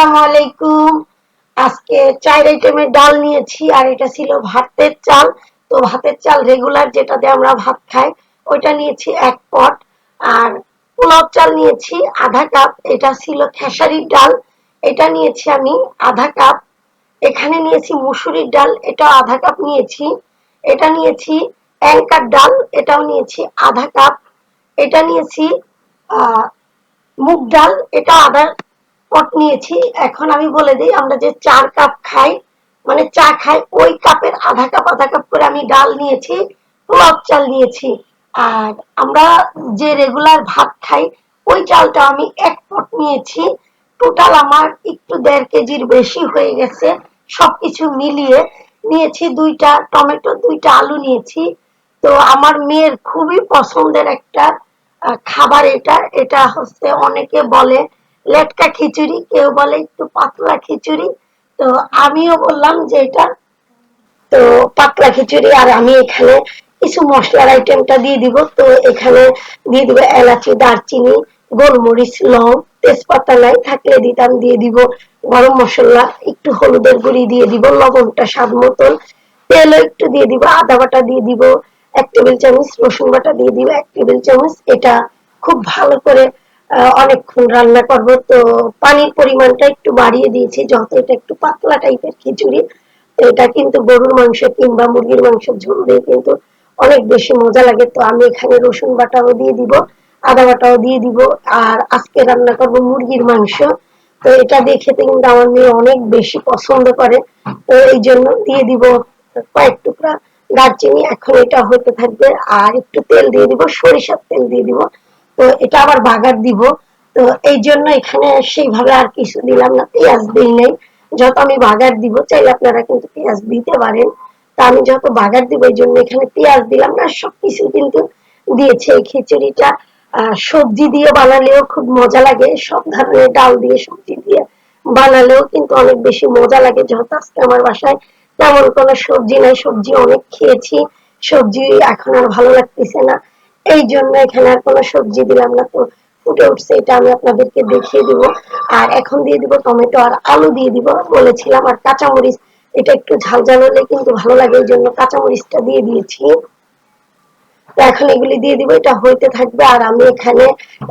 আসসালামু আলাইকুম। আজকে চার আইটেমের ডাল নিয়েছি, আর এটা ছিল ভাতের চাল। তো ভাতের চাল রেগুলার আমরা ভাত খাই, ওইটা নিয়েছি এক পট আর পোলাও চাল নিয়েছি আধা কাপ এটা ছিল খেসারির ডাল। এটা নিয়েছি আমি আধা কাপ এখানে নিয়েছি মুসুরির ডাল এটা আধা কাপ নিয়েছি। এটা নিয়েছি অ্যাঙ্কার ডাল, এটাও নিয়েছি আধা কাপ এটা নিয়েছি মুগ ডাল এটা আধা পট নিয়েছি। এখন আমি বলে দিই, আমরা যে চার কাপ খাই মানে চা খাই, ওই কাপের আধা কাপ আধা কাপ করে আমি ডাল নিয়েছি, পোলাও চাল নিয়েছি। আর আমরা যে রেগুলার ভাত খাই, ওই চালটা আমি এক পট নিয়েছি। টোটাল আমার একটু দেড় কেজির বেশি হয়ে গেছে। সবকিছু মিলিয়ে নিয়েছি দুইটা টমেটো, দুইটা আলু নিয়েছি। তো আমার মেয়ের খুবই পছন্দের একটা খাবার এটা। এটা হচ্ছে অনেকে বলে লেটকা খিচুড়ি, কেউ বলে একটু পাতলা খিচুড়ি। তো আমিও বললাম যে এটা, তো পাতলা খিচুড়ি আর আমি এখানে কিছু মশলার আইটেমটা দিয়ে দিব। তো এখানে দিয়ে দিব এলাচি, দারচিনি, গোলমরিচ, লং, তেজপাতা নাই থাকলে দিতাম, দিয়ে দিব গরম মশলা, একটু হলুদের গুঁড়ি দিয়ে দিব, লবণটা স্বাদ মতন। তেলও একটু দিয়ে দিব, আদা বাটা দিয়ে দিব, এক টেবিল চামচ, রসুন বাটা দিয়ে দিব, এক টেবিল চামচ। এটা খুব ভালো করে অনেকক্ষণ রান্না করব। তো পানির পরিমাণটা একটু বাড়িয়ে দিয়েছি, যত এটা একটু পাতলা টাইপের খিচুড়ি, তো এটা কিন্তু গরুর মাংস কিংবা মুরগির মাংস ঝোল কিন্তু অনেক বেশি মজা লাগে। তো আমি এখানে রসুন বাটাও দিয়ে দিব, আদা বাটাও দিয়ে দিব, আর আজকে রান্না করব মুরগির মাংস। তো এটা দিয়ে খেতে কিন্তু আমার মেয়ে অনেক বেশি পছন্দ করে। তো এই জন্য দিয়ে দিব কয়েক টুকরা দারচিনি। এখন এটা হতে থাকবে, আর একটু তেল দিয়ে দিব, সরিষার তেল দিয়ে দিব। তো এটা আবার বাগার দিব। তো এই জন্য এখানে সেইভাবে আর কিছু দিলাম না, পেঁয়াজ দিই নাই। যত আমি বাগার দিব, চাইলে আপনারা কিন্তু পেঁয়াজ দিতে পারেন। তা আমি যত বাগার দিব এই জন্য এখানে পেঁয়াজ দিলাম না, সবকিছু কিন্তু দিয়েছে। এই খিচুড়িটা সবজি দিয়ে বানালেও খুব মজা লাগে। সব ধরনের ডাল দিয়ে সবজি দিয়ে বানালেও কিন্তু অনেক বেশি মজা লাগে। যেহেতু আজকে আমার বাসায় তেমন কোনো সবজি নাই। সবজি অনেক খেয়েছি। সবজি এখন আর ভালো লাগতেছে না। এই জন্য এখানে আর কোনো সবজি দিলাম না তো ফুটে উঠছে, এটা আমি আপনাদেরকে দেখিয়ে দিব। আর এখন দিয়ে দিব টমেটো আর আলু দিয়ে দিব, বলেছিলাম, আর কাঁচামরিচ, এটা একটু ঝাল ঝাল হলে কিন্তু ভালো লাগে, এই জন্য কাঁচামরিচটা দিয়ে দিয়েছি। তো এখন এগুলি দিয়ে দিব, এটা হইতে থাকবে, আর আমি এখানে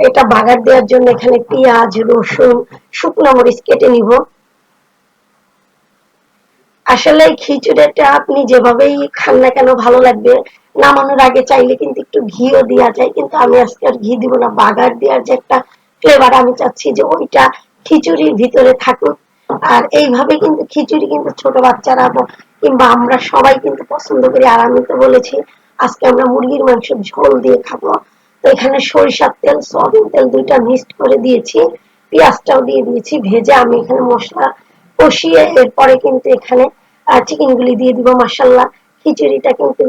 এটা বাগার দেওয়ার জন্য এখানে পেঁয়াজ, রসুন, শুকনো মরিচ কেটে নিব। আসলে খিচুড়িটা আপনি যেভাবেই খান না কেন, ভালো লাগবে। নামানোর আগে চাইলে কিন্তু একটু ঘিও দেওয়া যায়, কিন্তু আমি আজকে আর ঘি দিব না, বাগার দেওয়ার যে একটা ফ্লেভার আমি চাচ্ছি যে ওইটা খিচুড়ির ভিতরে থাকুক। আর এইভাবে কিন্তু খিচুড়ি কিন্তু ছোট বাচ্চারা কিংবা আমরা সবাই কিন্তু পছন্দ করি, আর আমি তো বলেছি আজকে আমরা মুরগির মাংস ঝোল দিয়ে খাব। তো এখানে সরিষার তেল, সয়াবিন তেল দুইটা মিক্সড করে দিয়েছি, পেঁয়াজটাও দিয়ে দিয়েছি, ভেজে আমি এখানে মশলা কষিয়ে এরপরে কিন্তু এখানে চিকেন গুলি দিয়ে দিব মাসাল্লাহ খিচুড়িটা কিন্তু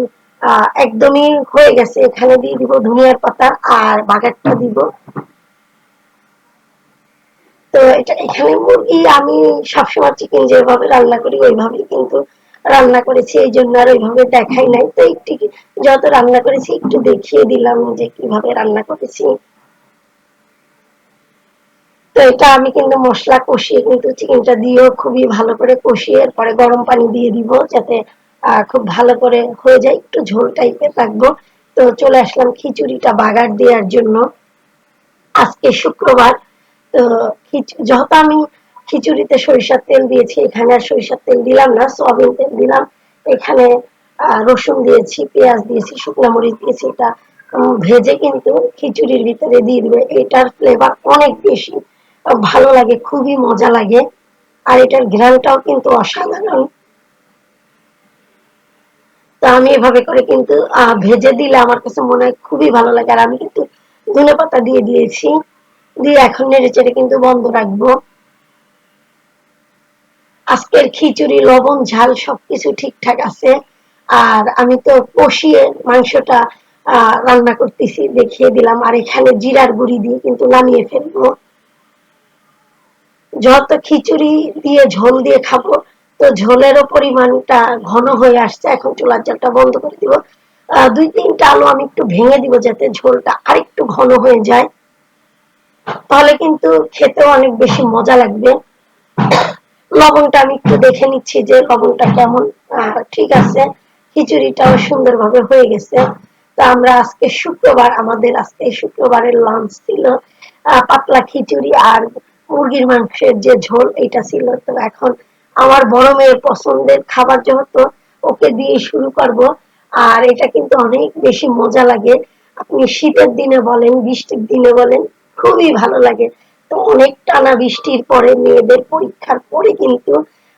একদমই হয়ে গেছে। এখানে দিয়ে দিব ধনিয়ার পাতা আর বাগারটা দিব। তো এটা এখানে মুরগি আমি সবসময় চিকেন যেভাবে রান্না করি, ওইভাবেই কিন্তু রান্না করেছি। এই জন্য আর ওইভাবে দেখাই নাই। তো একটু যত রান্না করেছি, একটু দেখিয়ে দিলাম যে কীভাবে রান্না করেছি। তো এটা আমি কিন্তু মশলা কষিয়ে, কিন্তু চিকেনটা দিয়েও খুবই ভালো করে কষিয়ে, এরপরে গরম পানি দিয়ে দিব যাতে খুব ভালো করে হয়ে যায়। একটু ঝোল টাইপের রাখব। তো চলে আসলাম খিচুড়িটা বাগার দেওয়ার জন্য। আজকে শুক্রবার। তো যেহেতু আমি খিচুড়িতে সরিষার তেল দিয়েছি, এখানে আর সরিষার তেল দিলাম না, সয়াবিন তেল দিলাম। এখানে রসুন দিয়েছি, পেঁয়াজ দিয়েছি, শুকনো মরিচ দিয়েছি। এটা ভেজে কিন্তু খিচুড়ির ভিতরে দিয়ে দিবে। এটার ফ্লেভার অনেক বেশি। ভালো লাগে, খুবই মজা লাগে। আর এটার ঘ্রাণটাও কিন্তু অসাধারণ। আমি এভাবে করে কিন্তু ভেজে দিলে আমার কাছে মনে হয় খুবই ভালো লাগে। আর আমি কিন্তু ধনে পাতা দিয়ে দিয়েছি। দিয়ে এখন নেড়ে চেড়ে কিন্তু বন্ধ রাখব। আজকের খিচুড়ি, লবণ, ঝাল সবকিছু ঠিকঠাক আছে। আর আমি তো কষিয়ে মাংসটা রান্না করতেছি, দেখিয়ে দিলাম। আর এখানে জিরার গুঁড়ি দিয়ে কিন্তু নামিয়ে ফেলব। যত খিচুড়ি দিয়ে ঝোল দিয়ে খাব তো ঝোলেরও পরিমাণটা ঘন হয়ে আসছে, এখন চুলার জলটা বন্ধ করে দিব। দুই তিনটা আলু আমি একটু ভেঙে দিব যাতে ঝোলটা আরেকটু ঘন হয়ে যায়। তাহলে কিন্তু খেতেও অনেক বেশি মজা লাগবে। লবণটা আমি একটু দেখে নিচ্ছি যে লবণটা কেমন। ঠিক আছে, খিচুড়িটাও সুন্দরভাবে হয়ে গেছে। তো আমরা আজকে শুক্রবার, আমাদের আজকে শুক্রবারের লাঞ্চ ছিল পাতলা খিচুড়ি আর মুরগির মাংসের যে ঝোল এটা ছিল। তো এখন আমার বড় মেয়ের পছন্দের খাবার যেহেতু ওকে দিয়ে শুরু করব আর এটা কিন্তু অনেক বেশি মজা লাগে। আপনি শীতের দিনে বলেন বৃষ্টির দিনে বলেন খুবই ভালো লাগে। তো অনেক টানা বৃষ্টির পরে মেয়েদের পরীক্ষার পরে কিন্তু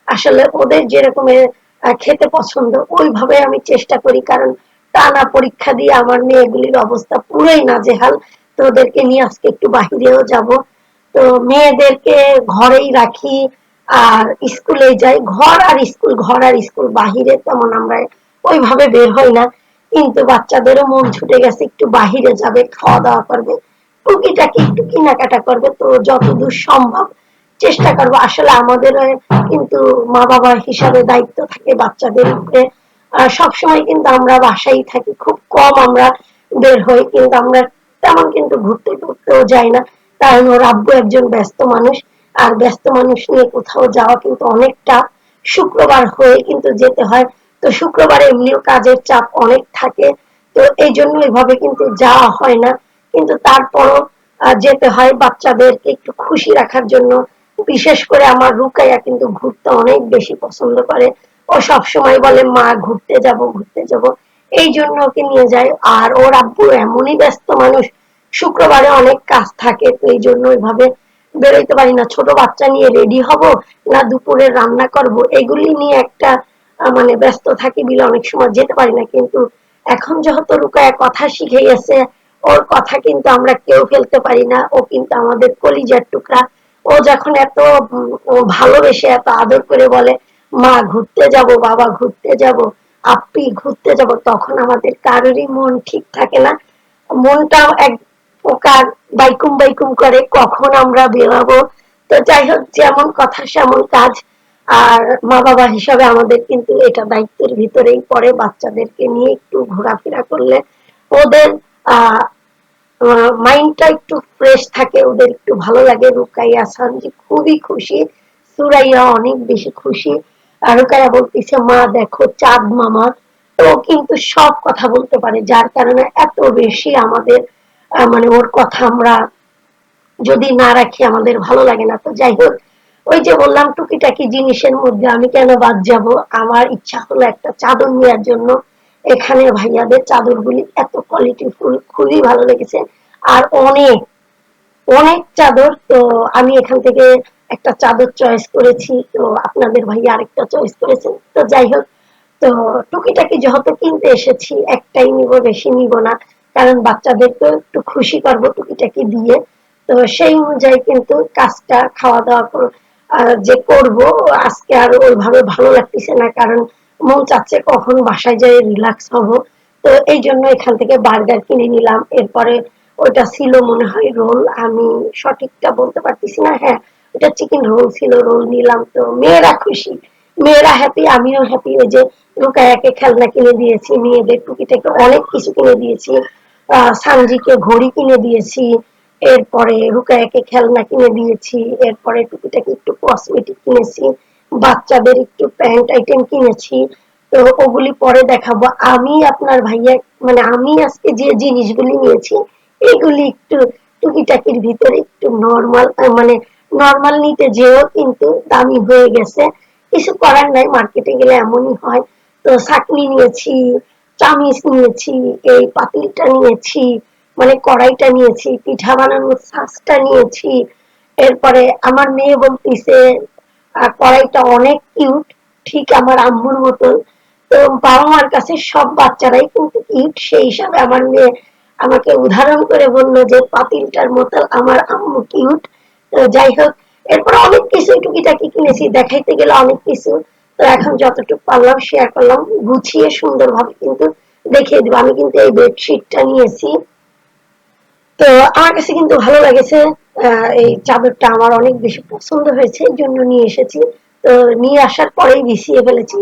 আসলে ওদের যেরকমের আহ, খেতে পছন্দ ওইভাবে আমি চেষ্টা করি। কারণ টানা পরীক্ষা দিয়ে আমার মেয়েগুলির অবস্থা পুরোই নাজেহাল। তো ওদেরকে নিয়ে আজকে একটু বাহিরেও যাব। তো মেয়েদেরকে ঘরেই রাখি আর স্কুলে যাই, ঘর আর স্কুল, ঘর আর স্কুল বাহিরে তেমন আমরা ওইভাবে বের হই না। কিন্তু বাচ্চাদেরও মন ছুটে গেছে, একটু বাহিরে যাবে খাওয়া দাওয়া করবে, টুকিটাকি একটু কেনাকাটা করবে। তো যতদূর সম্ভব চেষ্টা করব। আসলে আমাদের কিন্তু মা বাবা হিসাবে দায়িত্ব থাকে বাচ্চাদের উপরে। আর সবসময় কিন্তু আমরা বাসায় থাকি, খুব কম আমরা বের হই। কিন্তু আমরা তেমন কিন্তু ঘুরতে টুরতেও যাই না। কারণ ওর আব্বু একজন ব্যস্ত মানুষ। আর ব্যস্ত মানুষ নিয়ে কোথাও যাওয়া কিন্তু অনেকটা শুক্রবার হয়ে কিন্তু যেতে হয়। তো শুক্রবারে এমনিও কাজের চাপ অনেক থাকে। তো এই জন্য এভাবে কিন্তু যাওয়া হয় না। কিন্তু তারপরও যেতে হয় বাচ্চাদেরকে একটু খুশি রাখার জন্য। বিশেষ করে আমার রুকাইয়া কিন্তু ঘুরতে অনেক বেশি পছন্দ করে। ও সব সময় বলে, মা, ঘুরতে যাব ঘুরতে যাব। এই জন্য ওকে নিয়ে যায়। আর ওর আব্বু এমনই ব্যস্ত মানুষ। শুক্রবারে অনেক কাজ থাকে, তো এই জন্য ওইভাবে বেরোইতে পারি না। ছোট বাচ্চা নিয়ে রেডি হব, না দুপুরে রান্না করব, এগুলি নিয়ে একটা মানে ব্যস্ত থাকি বিলে অনেক সময় যেতে পারি না। কিন্তু এখন যেহেতু রুকায়া কথা শিখে গেছে, ওর কথা কিন্তু আমরা কেউ ফেলতে পারি না। ও কিন্তু আমাদের কলিজার টুকরা। ও যখন এত ভালোবেসে এত আদর করে বলে, মা, ঘুরতে যাব, বাবা, ঘুরতে যাব আপ্পি ঘুরতে যাব, তখন আমাদের কারোরই মন ঠিক থাকে না। মনটাও এক প্রকার বাইকুম বাইকুম করে কখন আমরা বেরোবো? তো যাই হোক, যেমন কথা সেমন কাজ। আর মা বাবা হিসাবে আমাদের কিন্তু এটা দায়িত্বের ভিতরেই পড়ে বাচ্চাদেরকে নিয়ে একটু ঘোরাফেরা করলে। ওদের মাইন্ডটা একটু ফ্রেশ থাকে, ওদের একটু ভালো লাগে। রুকাইয়া সানজি খুবই খুশি, সুরাইয়া অনেক বেশি খুশি। আর রুকাইয়া বলতেছে, মা, দেখো, চাঁদ মামা ও কিন্তু সব কথা বলতে পারে, যার কারণে এত বেশি আমাদের মানে ওর কথা আমরা যদি না রাখি, আমাদের ভালো লাগে না। তো যাই হোক, ওই যে বললাম, টুকিটাকি জিনিসের মধ্যে আমি কেন বাদ যাব? আমার ইচ্ছা হলো একটা চাদর নেওয়ার জন্য। এখানে ভাইয়াদের চাদরগুলি এত কোয়ালিটি ফুল, খুবই ভালো লেগেছে। আর অনেক অনেক চাদর। তো আমি এখান থেকে একটা চাদর চয়েস করেছি। তো আপনাদের ভাইয়া আরেকটা চয়েস করেছেন। তো যাই হোক, তো টুকিটাকি যেহেতু কিনতে এসেছি, একটাই নিব, বেশি নিব না। কারণ বাচ্চাদেরকে একটু খুশি করব টুকিটাকি দিয়ে। তো সেই অনুযায়ী কিন্তু কাজটা খাওয়া দাওয়া যে করব, আজকে আর ওইভাবে ভালো লাগতেছে না, কারণ মন চাচ্ছে কখন বাসায় যাই রিল্যাক্স হব। তো এই জন্য এখান থেকে বার্গার কিনে নিলাম। এরপরে ওটা ছিল মনে হয় রোল, আমি সঠিকটা বলতে পারতেছি না। হ্যাঁ ওটা চিকেন রোল ছিল রোল নিলাম। তো মেয়েরা খুশি, মেয়েরা হ্যাপি আমিও হ্যাপি ওই যে রুকায়াকে খেলনা কিনে দিয়েছি, মেয়েদের টুকিটাকে অনেক কিছু কিনে দিয়েছি। সানজিকে ঘড়ি কিনে দিয়েছি, এরপরে রুকায়াকে খেলনা কিনে দিয়েছি, এরপরে টুকিটাকে একটু কসমেটিক কিনেছি, বাচ্চাদের একটু প্যান্ট আইটেম কিনেছি। তো ওগুলি পরে দেখাবো। আমি আপনার ভাইয়া মানে আমি আজকে যে জিনিসগুলি নিয়েছি, এগুলি একটু টুকিটাকির ভিতরে একটু নর্মাল মানে নর্মাল নিতে যেও কিন্তু দামি হয়ে গেছে। কিছু করার নাই মার্কেটে গেলে এমনই হয়। তো ছাকনি নিয়েছি চামিচ নিয়েছি, এই পাতিলটা নিয়েছি মানে কড়াইটা নিয়েছি, পিঠা বানানোর ছাঁচটা নিয়েছি। এরপরে আমার মেয়ে বলতিছে কড়াইটা অনেক কিউট ঠিক আমার আম্মুর মতন তো বাবা মার কাছে সব বাচ্চারাই কিন্তু কিউট সেই হিসাবে আমার মেয়ে আমাকে উদাহরণ করে বলল যে, পাতিলটার মতো আমার আম্মু কিউট তো যাই হোক, এরপর অনেক কিছু টুকিটাকি কিনেছি। দেখাইতে গেলে অনেক কিছু। তো এখন যতটুকু পারলাম শেয়ার করলাম, গুছিয়ে সুন্দরভাবে কিন্তু দেখিয়ে দিব। আমি কিন্তু এই বেডশিটটা নিয়েছি। তো আমার কাছে কিন্তু ভালো লাগেছে এই চাদরটা আমার অনেক বেশি পছন্দ হয়েছে, এই জন্য নিয়ে এসেছি। তো নিয়ে আসার পরেই বিছিয়ে ফেলেছি।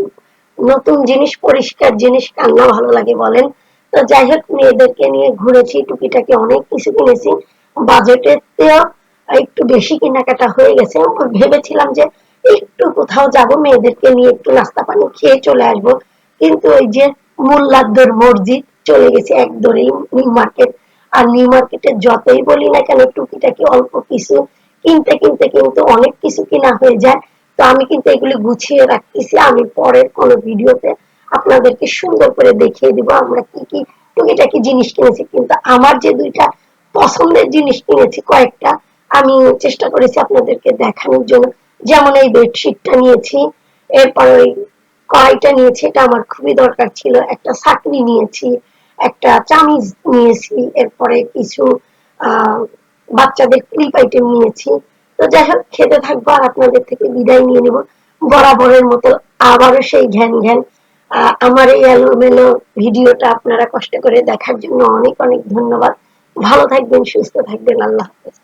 নতুন জিনিস, পরিষ্কার জিনিস, কান্না ভালো লাগে বলেন। তো যাই হোক, মেয়েদেরকে নিয়ে ঘুরেছি, টুকিটাকি অনেক কিছু কিনেছি। বাজেটের একটু বেশি কেনাকাটা হয়ে গেছে। ভেবেছিলাম যে একটু কোথাও যাব, মেয়েদেরকে নিয়ে একটু নাস্তা পানি খেয়ে চলে আসব। কিন্তু ওই যে মোল্লাদ্দর মসজিদ চলে গেছে এক দৌড়েই নিউ মার্কেট। আর নিউ মার্কেটে যতই বলি না কেন, টুকিটাকি অল্প কিছু কিনতে কিনতে, কিন্তু অনেক কিছু কিনা হয়ে যায়। তো আমি কিন্তু এগুলি গুছিয়ে রাখতেছি। আমি পরের কোনো ভিডিওতে আপনাদেরকে সুন্দর করে দেখিয়ে দিব আমরা কি কি টুকিটাকি জিনিস কিনেছি। কিন্তু আমার যে দুইটা পছন্দের জিনিস কিনেছি কয়েকটা, আমি চেষ্টা করেছি আপনাদেরকে দেখানোর জন্য। যেমন এই বেডশিটটা নিয়েছি, এরপর ওই কড়াইটা নিয়েছি, এটা আমার খুবই দরকার ছিল। একটা চাকরি নিয়েছি, একটা চামিজ নিয়েছি, এরপরে কিছু বাচ্চাদের ক্লিপ আইটেম নিয়েছি। তো যাই হোক, খেতে থাকব আর আপনাদের থেকে বিদায় নিয়ে নিব। বরাবরের মতো আবারও সেই ঘ্যান ঘ্যান। আমার এই এলোমেলো ভিডিওটা আপনারা কষ্ট করে দেখার জন্য অনেক অনেক ধন্যবাদ। ভালো থাকবেন, সুস্থ থাকবেন, আল্লাহ হাফেজ।